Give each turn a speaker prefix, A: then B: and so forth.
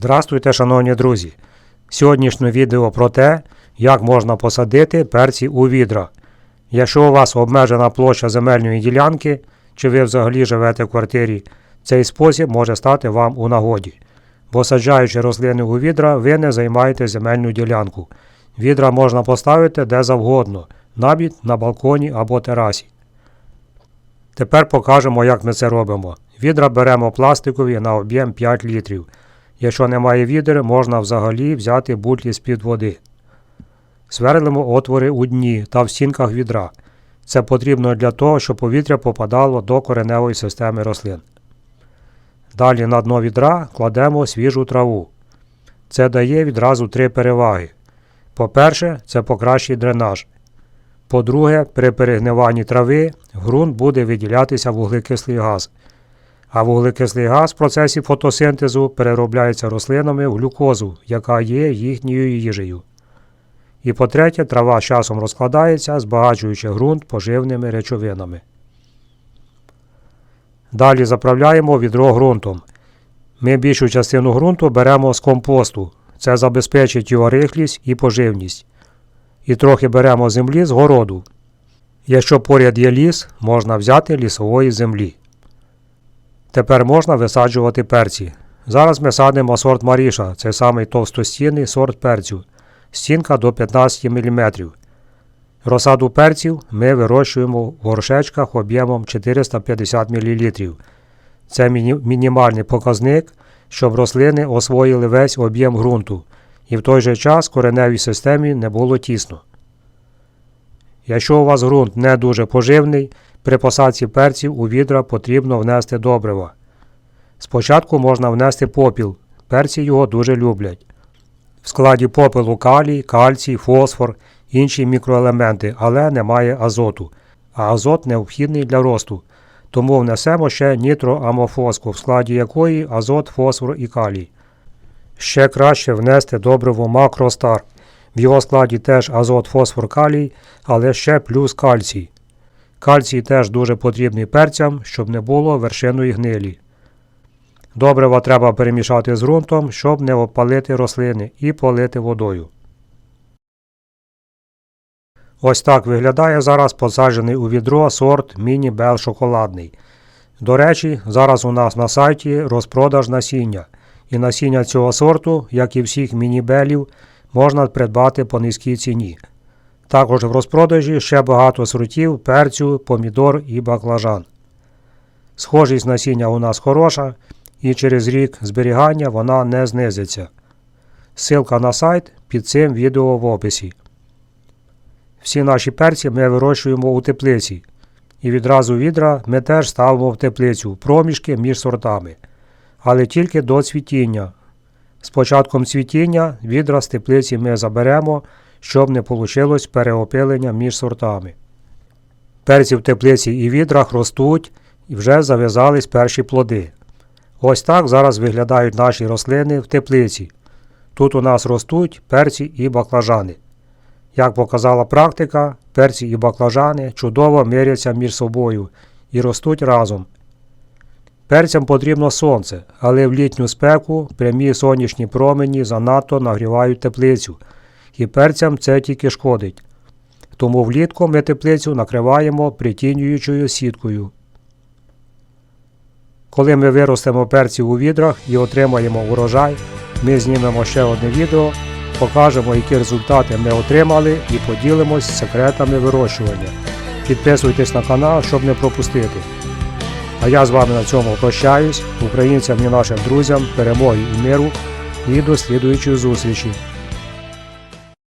A: Здравствуйте, шановні друзі! Сьогоднішнє відео про те, як можна посадити перці у відра. Якщо у вас обмежена площа земельної ділянки, чи ви взагалі живете в квартирі, цей спосіб може стати вам у нагоді. Бо саджаючи рослини у відра, ви не займаєте земельну ділянку. Відра можна поставити де завгодно, навіть на балконі або терасі. Тепер покажемо, як ми це робимо. Відра беремо пластикові на об'єм 5 літрів. Якщо немає відер, можна взагалі взяти бутлі з-під води. Сверлимо отвори у дні та в стінках відра. Це потрібно для того, щоб повітря попадало до кореневої системи рослин. Далі на дно відра кладемо свіжу траву. Це дає відразу три переваги. По-перше, це покращить дренаж. По-друге, при перегниванні трави ґрунт буде виділятися вуглекислий газ. А вуглекислий газ в процесі фотосинтезу переробляється рослинами в глюкозу, яка є їхньою їжею. І по-третє, трава з часом розкладається, збагачуючи ґрунт поживними речовинами. Далі заправляємо відро ґрунтом. Ми більшу частину ґрунту беремо з компосту. Це забезпечить його рихлість і поживність. І трохи беремо землі з городу. Якщо поряд є ліс, можна взяти лісової землі. Тепер можна висаджувати перці. Зараз ми садимо сорт Маріша, це самий товстостінний сорт перцю, стінка до 15 мм. Розсаду перців ми вирощуємо в горшечках об'ємом 450 мл. Це міні- мінімальний показник, щоб рослини освоїли весь об'єм ґрунту, і в той же час кореневій системі не було тісно. Якщо у вас ґрунт не дуже поживний, при посадці перців у відра потрібно внести добрива. Спочатку можна внести попіл, перці його дуже люблять. В складі попелу калій, кальцій, фосфор, інші мікроелементи, але немає азоту. А азот необхідний для росту. Тому внесемо ще нітроамофоску, в складі якої азот, фосфор і калій. Ще краще внести добриво макростар. В його складі теж азот, фосфор, калій, але ще плюс кальцій. Кальцій теж дуже потрібний перцям, щоб не було вершиної гнилі. Добрива треба перемішати з ґрунтом, щоб не опалити рослини, і полити водою. Ось так виглядає зараз посаджений у відро сорт Міні Бел шоколадний. До речі, зараз у нас на сайті розпродаж насіння. І насіння цього сорту, як і всіх мінібелів, можна придбати по низькій ціні. Також в розпродажі ще багато сортів перцю, помідор і баклажан. Схожість насіння у нас хороша, і через рік зберігання вона не знизиться. Ссылка на сайт під цим відео в описі. Всі наші перці ми вирощуємо у теплиці. І відразу відра ми теж ставимо в теплицю проміжки між сортами. Але тільки до цвітіння. З початком цвітіння відра з теплиці ми заберемо, щоб не вийшло переопилення між сортами. Перці в теплиці і відрах ростуть і вже зав'язались перші плоди. Ось так зараз виглядають наші рослини в теплиці. Тут у нас ростуть перці і баклажани. Як показала практика, перці і баклажани чудово миряться між собою і ростуть разом. Перцям потрібно сонце, але в літню спеку прямі сонячні промені занадто нагрівають теплицю, і перцям це тільки шкодить. Тому влітку ми теплицю накриваємо притінюючою сіткою. Коли ми виростемо перців у відрах і отримаємо урожай, ми знімемо ще одне відео, покажемо, які результати ми отримали і поділимось секретами вирощування. Підписуйтесь на канал, щоб не пропустити. А я з вами на цьому прощаюсь, українцям і нашим друзям, перемоги і миру і до слідуючої зустрічі.